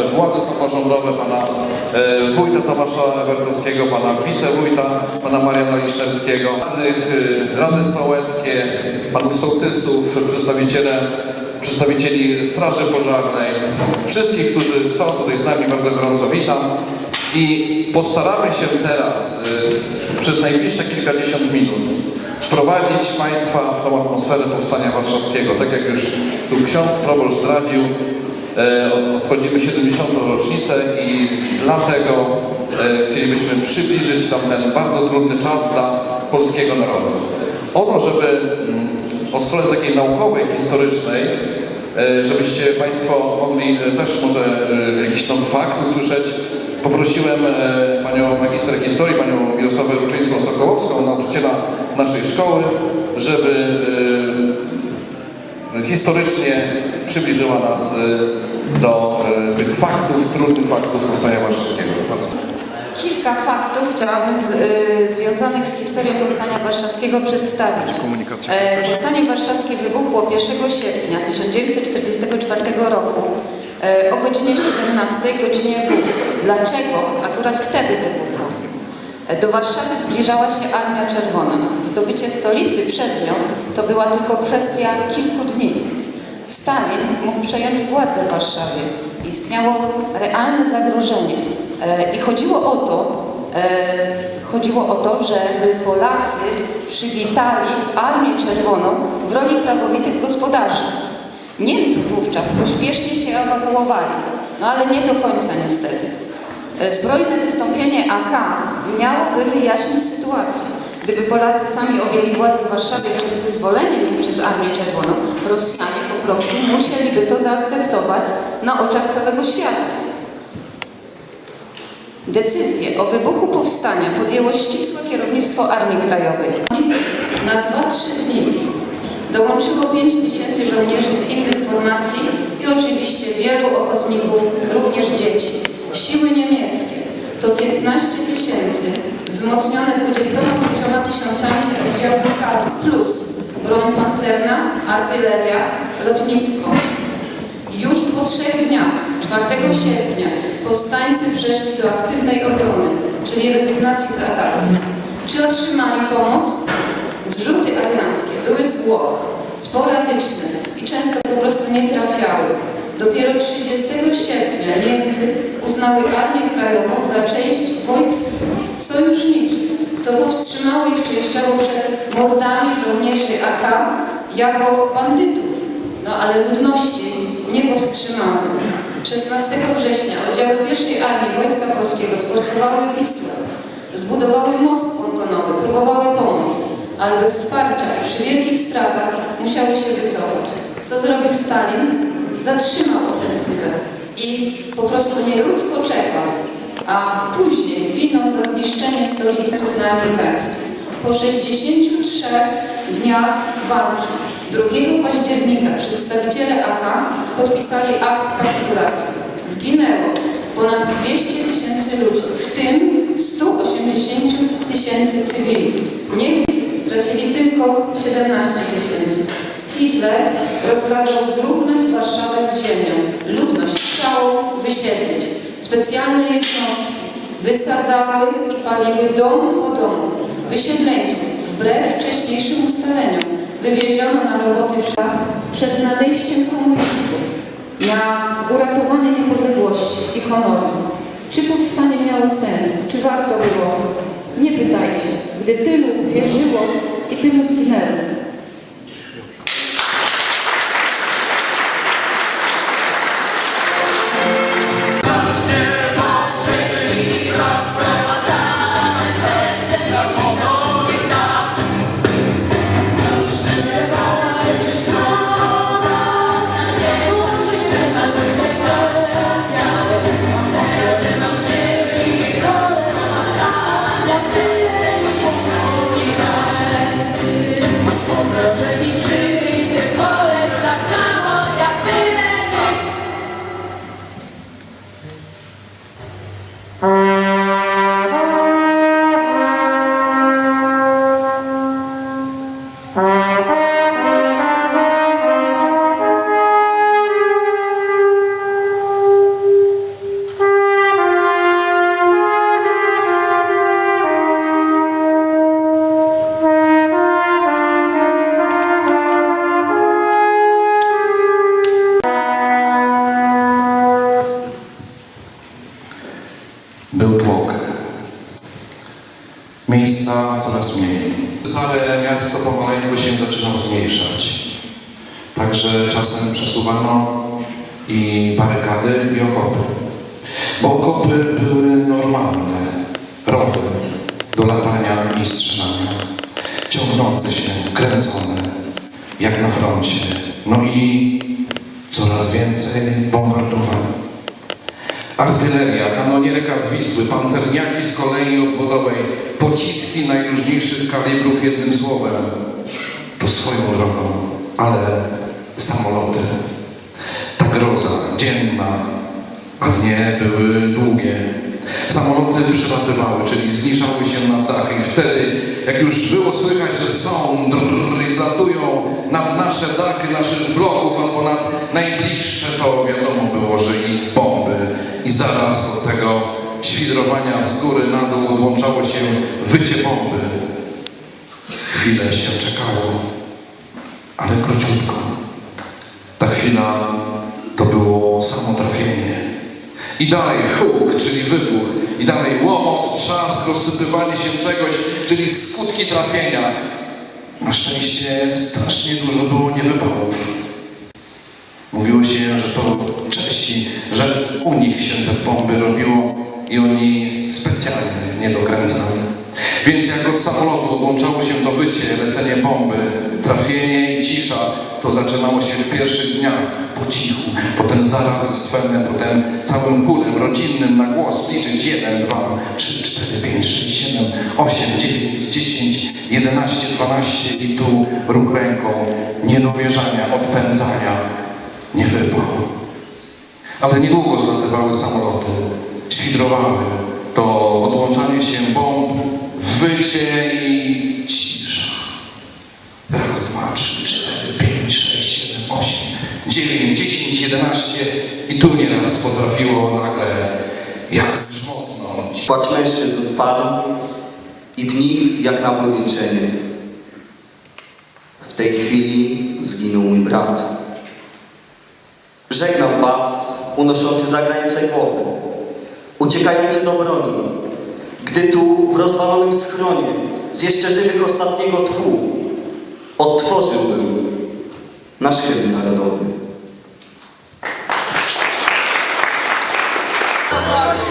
nasze władze samorządowe, pana e, wójta Tomasza Ewertowskiego, pana wicewójta, pana Mariana Liszczewskiego, radnych, e, Rady Sołeckie, panów sołtysów, przedstawiciele, przedstawicieli Straży Pożarnej, wszystkich, którzy są tutaj z nami, bardzo gorąco witam. I postaramy się teraz y, przez najbliższe kilkadziesiąt minut wprowadzić Państwa w tą atmosferę Powstania Warszawskiego. Tak jak już tu ksiądz proboszcz zdradził, e, obchodzimy 70. rocznicę i dlatego e, chcielibyśmy przybliżyć tam ten bardzo trudny czas dla polskiego narodu. Ono, żeby mm, od strony takiej naukowej, historycznej, e, żebyście Państwo mogli e, też może e, jakiś tam fakt usłyszeć, poprosiłem e, Panią magister historii, Panią Mirosławę Ruczyńską-Sokołowską, nauczyciela naszej szkoły, żeby e, historycznie przybliżyła nas e, do e, tych faktów, trudnych faktów Powstania Warszawskiego. Kilka faktów chciałabym z, y, związanych z historią Powstania Warszawskiego przedstawić. E, Powstanie Warszawskie wybuchło 1 sierpnia 1944 roku e, o godzinie 17, godzinie W. Dlaczego akurat wtedy wybuchło? E, Do Warszawy zbliżała się Armia Czerwona. Zdobycie stolicy przez nią to była tylko kwestia kilku dni. Stalin mógł przejąć władzę w Warszawie. Istniało realne zagrożenie. E, I chodziło o to, e, chodziło o to, żeby Polacy przywitali Armię Czerwoną w roli prawowitych gospodarzy. Niemcy wówczas pośpiesznie się ewakuowali, no ale nie do końca niestety. E, Zbrojne wystąpienie AK miałoby wyjaśnić sytuację. Gdyby Polacy sami objęli władzę w Warszawie przed wyzwoleniem jej przez Armię Czerwoną, Rosjanie po prostu musieliby to zaakceptować na oczach całego świata. Decyzję o wybuchu powstania podjęło ścisłe kierownictwo Armii Krajowej. Na 2-3 dni dołączyło 5 tysięcy żołnierzy z innych formacji i oczywiście wielu ochotników, również dzieci. Siły niemieckie to 15 tysięcy wzmocnione 25 tysiącami z oddziałów KAR plus broń pancerna, artyleria, lotnictwo. Już po trzech dniach, 4 sierpnia, powstańcy przeszli do aktywnej obrony, czyli rezygnacji z ataków. Czy otrzymali pomoc? Zrzuty alianckie były z Włoch, sporadyczne i często po prostu nie trafiały. Dopiero 30 sierpnia Niemcy uznały Armię Krajową za część wojsk sojuszniczych, co powstrzymało ich częściowo przed mordami żołnierzy AK jako bandytów. No ale ludności nie powstrzymały. 16 września oddziały pierwszej Armii Wojska Polskiego sforsowały Wisłę, zbudowały most pontonowy, próbowały pomóc, ale bez wsparcia i przy wielkich stratach musiały się wycofać. Co zrobił Stalin? Zatrzymał ofensywę i po prostu nieludzko czekał, a później winą za zniszczenie stolicy na emigracji. Po 63 dniach walki 2 października przedstawiciele AK podpisali akt kapitulacji. Zginęło ponad 200 tysięcy ludzi, w tym 180 tysięcy cywilów. Niemcy stracili tylko 17 tysięcy. Hitler rozkazał zrównać Warszawę z ziemią, ludność całą wysiedlić. Specjalne jednostki wysadzały i paliły dom po domu. Wysiedleńców wbrew wcześniejszym ustaleniom wywieziono na roboty w przed nadejściem komunistów na uratowanie niepodległości i honoru. Czy powstanie miało sens? Czy warto było? Nie pytajcie, gdy tylu uwierzyło i tylu zginęło. Ciągnące się, kręcone, jak na froncie. No i coraz więcej bombardowań. Artyleria, kanonierka z Wisły, pancerniaki z kolei obwodowej, pociski najróżniejszych kalibrów jednym słowem. To swoją drogą, ale samoloty, ta groza dzienna, a dnie były długie. Samoloty przylatywały, czyli zniżały się nad dachy i wtedy, jak już było słychać, że są drrr, i zlatują nad nasze dachy naszych bloków albo nad najbliższe, to wiadomo było, że ich bomby i zaraz od tego świdrowania z góry na dół łączało się wycie bomby. Chwilę się czekało, ale króciutko. Ta chwila to było samo. I dalej huk, czyli wybuch. I dalej łomot, trzask, rozsypywanie się czegoś, czyli skutki trafienia. Na szczęście strasznie dużo było niewypałów. Mówiło się, że to Czesi, że u nich się te bomby robiło i oni specjalnie nie dokręcali. Więc jak od samolotu odłączało się to wycie, lecenie bomby, trafienie i cisza, to zaczynało się w pierwszych dniach po cichu, potem zaraz ze swenem, potem całym kulem rodzinnym na głos liczyć 1, 2, 3, 4, 5, 6, 7, 8, 9, 10, 11, 12 i tu ruch ręką, niedowierzania, odpędzania, nie wybuch. Ale niedługo zlatywały samoloty, świdrowały. To odłączanie się bomb, wycie i cisza. Raz, dwa, trzy, cztery, pięć, sześć, siedem, osiem, dziewięć, dziesięć, jedenaście i tu nieraz potrafiło nagle jak grzmotnąć. Płacz mężczyzn wpadł i w nich jak na milczenie. W tej chwili zginął mój brat. Żegnam was, unoszący za granicę głowy, uciekający do broni, gdy tu w rozwalonym schronie z jeszcze żywych ostatniego tchu odtworzyłbym nasz hymn narodowy. Pałace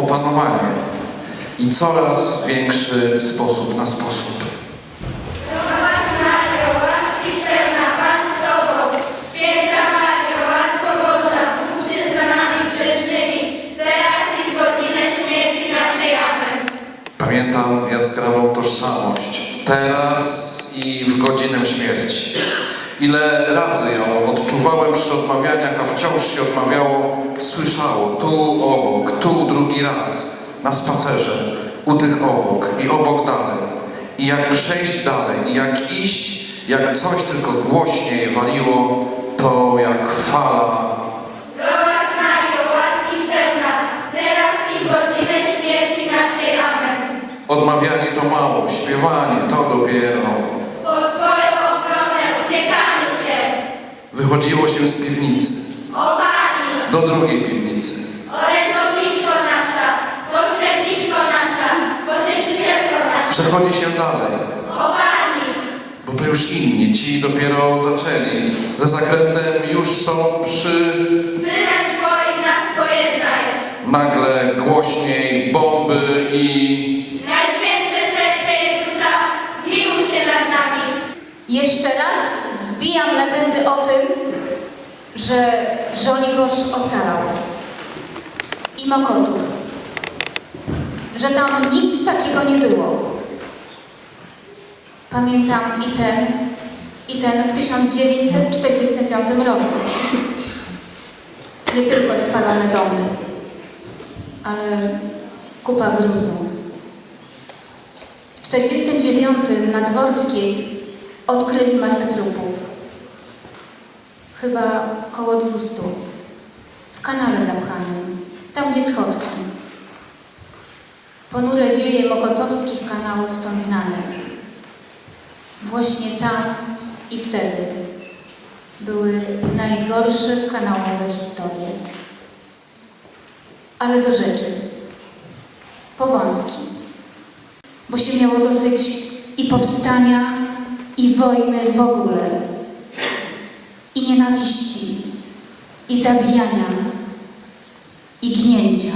opanowanie i coraz większy sposób na sposób. Pamiętam jaskrawą tożsamość. Teraz i w godzinę śmierci. Ile razy ją odczuwałem przy odmawianiach, a wciąż się odmawiało, słyszało tu obok, tu drugi raz, na spacerze, u tych obok i obok dalej. I jak przejść dalej, i jak iść, jak coś tylko głośniej waliło, to jak fala Zdrowaś Mario, łaski pełna, teraz i w godzinę śmierci naszej. Amen. Odmawianie to mało, śpiewanie to dopiero. Wychodziło się z piwnicy O Pani, do drugiej piwnicy. orędowniczko nasza, pośredniczko nasza, pocieszycielko nasza. Przechodzi się dalej, O Pani, bo to już inni, ci dopiero zaczęli. Ze zakrętem już są przy... Synem Twoim nas pojednaj. Nagle głośniej bomby i... Najświętsze serce Jezusa, zmiłuj się nad nami. Jeszcze raz zbijam legendy o tym, że Żoliborz ocalał i Mokotów, że tam nic takiego nie było. Pamiętam i ten, i ten w 1945 roku. Nie tylko spalone domy, ale kupa gruzu. W 1949 na Dworskiej odkryli masę trupów. Chyba koło 200. W kanale zapchanym, tam gdzie schodki. Ponure dzieje mokotowskich kanałów są znane. Właśnie tam i wtedy były najgorsze kanałowe historie. Ale do rzeczy. Powązki bo się miało dosyć i powstania, i wojny w ogóle, i nienawiści, i zabijania, i gnięcia.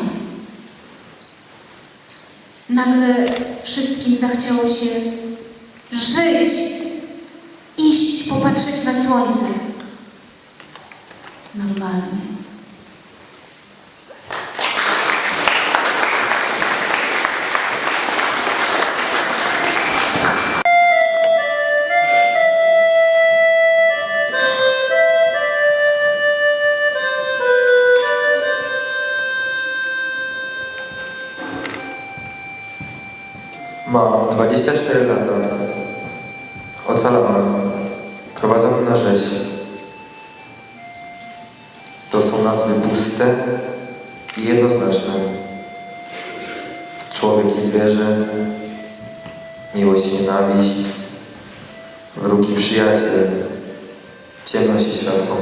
Nagle wszystkim zachciało się żyć, iść, popatrzeć na słońce. Normalnie. 24 lata. Ocalałem. Prowadzony na rzeź. To są nazwy puste i jednoznaczne. Człowiek i zwierzę, miłość i nienawiść, wróg i przyjaciel, ciemność i światło.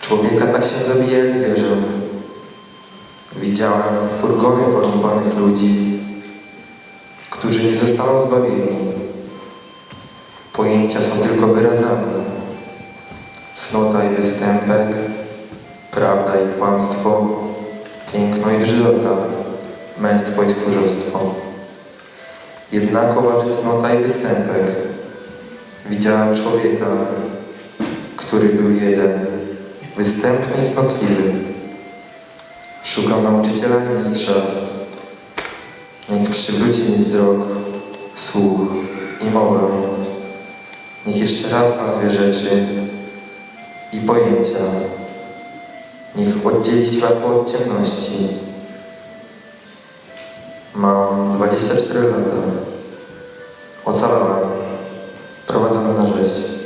Człowieka tak się zabija jak zwierzę. Widziałem furgony porąbanych ludzi, którzy nie zostaną zbawieni. Pojęcia są tylko wyrazami. Cnota i występek, prawda i kłamstwo, piękno i brzydota, męstwo i tchórzostwo. Jednako waży cnota i występek. Widziałem człowieka, który był jeden, występny i cnotliwy. Szukał nauczyciela i mistrza, Niech przywróci mi wzrok, słuch i mowę. Niech jeszcze raz nazwie rzeczy i pojęcia. Niech oddzieli światło od ciemności. Mam 24 lata. Ocalałem. Prowadzony na rzeź.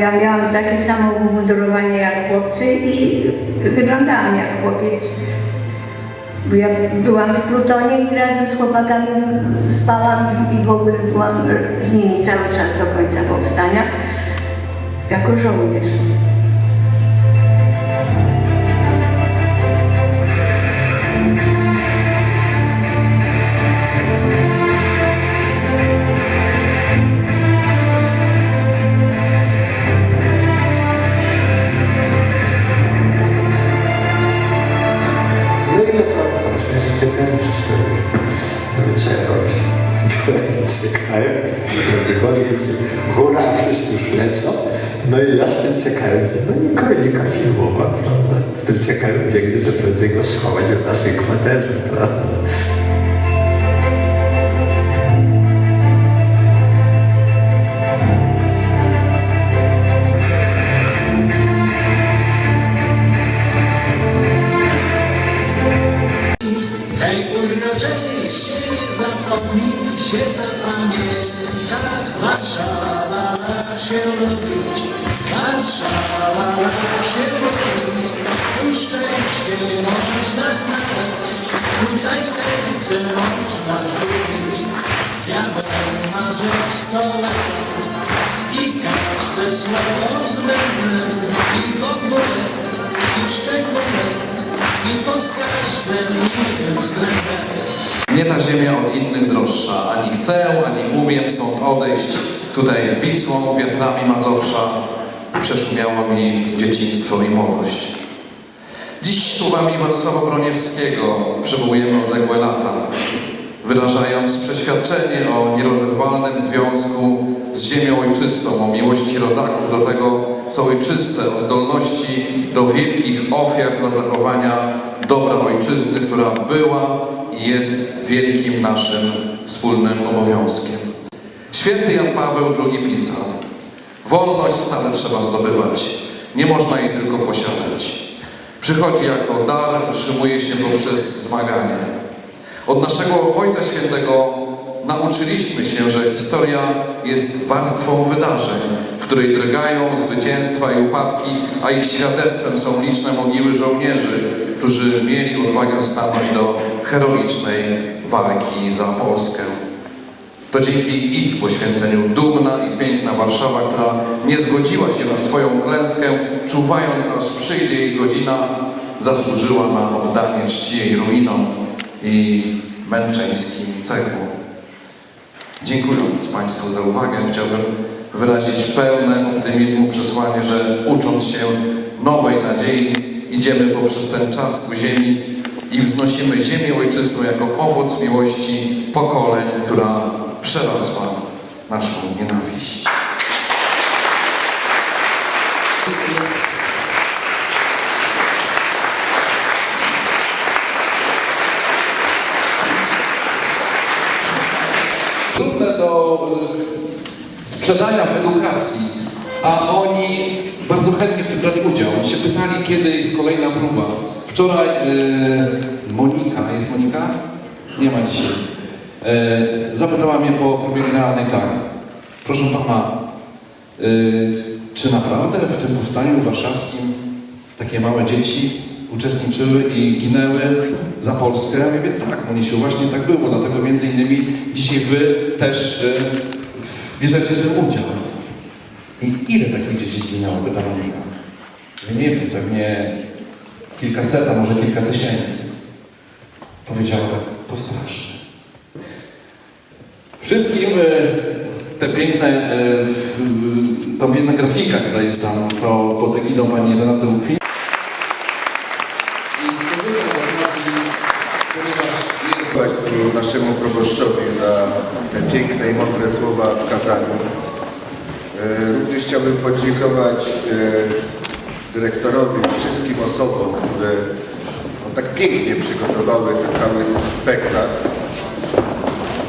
Ja miałam takie samo umundurowanie jak chłopcy i wyglądałam jak chłopiec. Bo ja byłam w plutonie i razem z chłopakami spałam i w ogóle byłam z nimi cały czas do końca powstania jako żołnierz. I ja z tym no i kronika filmowa, prawda, z tym cykałem biegnie, że prędzej go schować w naszej kwaterze, prawda. Się zapamięta Warszawa się robi, Warszawa się robi Tu szczęście można znaleźć, tutaj serce można zgubić Diabeł ma rzecz stole i każde słowo zbędne I w ogóle, i w szczególe, Nie ta ziemia od innych droższa, ani chcę, ani umiem stąd odejść. Tutaj Wisłą, wiatrami Mazowsza przeszumiało mi dzieciństwo i młodość. Dziś słowami Władysława Broniewskiego przywołujemy odległe lata, wyrażając przeświadczenie o nierozerwalnym związku z ziemią ojczystą, o miłości rodaków do tego, co ojczyste, o zdolności do wielkich ofiar dla zachowania dobra ojczyzny, która była i jest wielkim naszym wspólnym obowiązkiem. Święty Jan Paweł II pisał: Wolność stale trzeba zdobywać, nie można jej tylko posiadać. Przychodzi jako dar, utrzymuje się poprzez zmaganie. Od naszego Ojca Świętego nauczyliśmy się, że historia jest warstwą wydarzeń, w której drgają zwycięstwa i upadki, a ich świadectwem są liczne mogiły żołnierzy, którzy mieli odwagę stanąć do heroicznej walki za Polskę. To dzięki ich poświęceniu dumna i piękna Warszawa, która nie zgodziła się na swoją klęskę, czuwając aż przyjdzie jej godzina, zasłużyła na oddanie czci jej ruinom i męczeńskim cechom. Dziękując Państwu za uwagę, chciałbym wyrazić pełne optymizmu przesłanie, że ucząc się nowej nadziei, idziemy poprzez ten czas ku ziemi i wznosimy ziemię ojczystą jako owoc miłości pokoleń, która przerosła naszą nienawiść. trudne do y, sprzedania w edukacji, a oni bardzo chętnie w tym brali udział. Oni się pytali, kiedy jest kolejna próba. Wczoraj y, Monika, jest Monika? Nie ma dzisiaj. Y, zapytała mnie po próbie generalnej tak. Proszę Pana, y, czy naprawdę w tym powstaniu warszawskim takie małe dzieci uczestniczyły i ginęły za Polskę? Ja mówię, tak, Monisiu, właśnie tak było, dlatego między innymi dzisiaj Wy też bierzecie tym udział. I ile takich dzieci zginęło, pyta Monika? Ja nie wiem, pewnie kilkaset, a może kilka tysięcy. Powiedziała, to straszne. Wszystkim y, te piękne, w- ta piękna grafika, która jest tam po, pod egidą pani Renaty Łukwi. I skorzystam z okazji, ponieważ jest Dziękować tu naszemu proboszczowi za te piękne i mądre słowa w kazaniu. E, Również chciałbym podziękować e, dyrektorowi i wszystkim osobom, które no, tak pięknie przygotowały ten cały spektakl.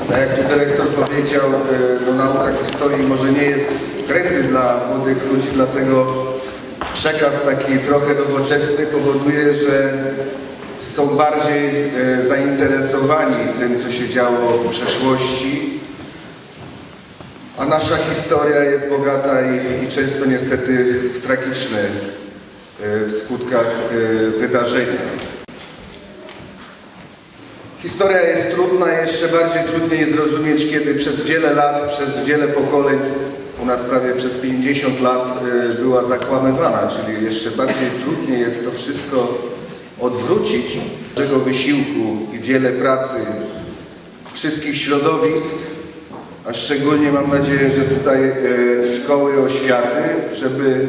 Tak jak tu dyrektor powiedział, e, no, nauka historii może nie jest trendy dla młodych ludzi, dlatego przekaz taki trochę nowoczesny powoduje, że są bardziej e, zainteresowani tym, co się działo w przeszłości, nasza historia jest bogata i, i często niestety w tragiczne e, w skutkach e, wydarzenia. Historia jest trudna, jeszcze bardziej trudniej zrozumieć, kiedy przez wiele lat, przez wiele pokoleń, u nas prawie przez 50 lat y, była zakłamywana, czyli jeszcze bardziej trudniej jest to wszystko odwrócić. Tego wysiłku i wiele pracy wszystkich środowisk, a szczególnie mam nadzieję, że tutaj y, szkoły oświaty, żeby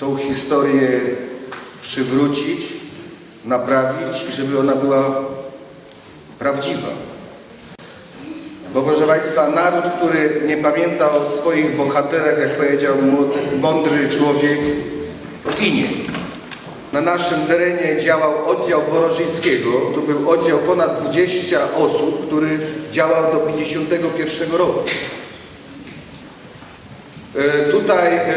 tą historię przywrócić, naprawić i żeby ona była prawdziwa. Bo proszę Państwa, naród, który nie pamięta o swoich bohaterach, jak powiedział mądry człowiek, ginie. Na naszym terenie działał oddział Borożyńskiego. To był oddział ponad 20 osób, który działał do 51 roku. E, Tutaj e,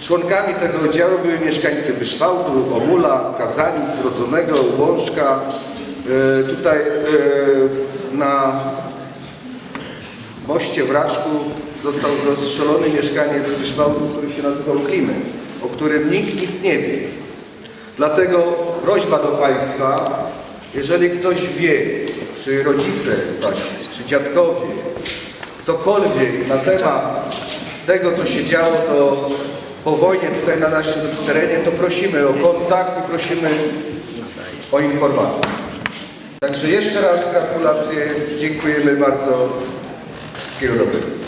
członkami tego oddziału były mieszkańcy Byszwałtu, Omula, Kazanic, Rodzonego, Łączka. E, Tutaj na moście w Raczku został zastrzelony mieszkaniec Byszwałtu, który się nazywał Klimek, o którym nikt nic nie wie. Dlatego prośba do Państwa, jeżeli ktoś wie, czy rodzice wasi, czy dziadkowie, cokolwiek na temat tego, co się działo to po wojnie tutaj na naszym terenie, to prosimy o kontakt i prosimy o informacje. Także jeszcze raz gratulacje, dziękujemy bardzo, wszystkiego dobrego.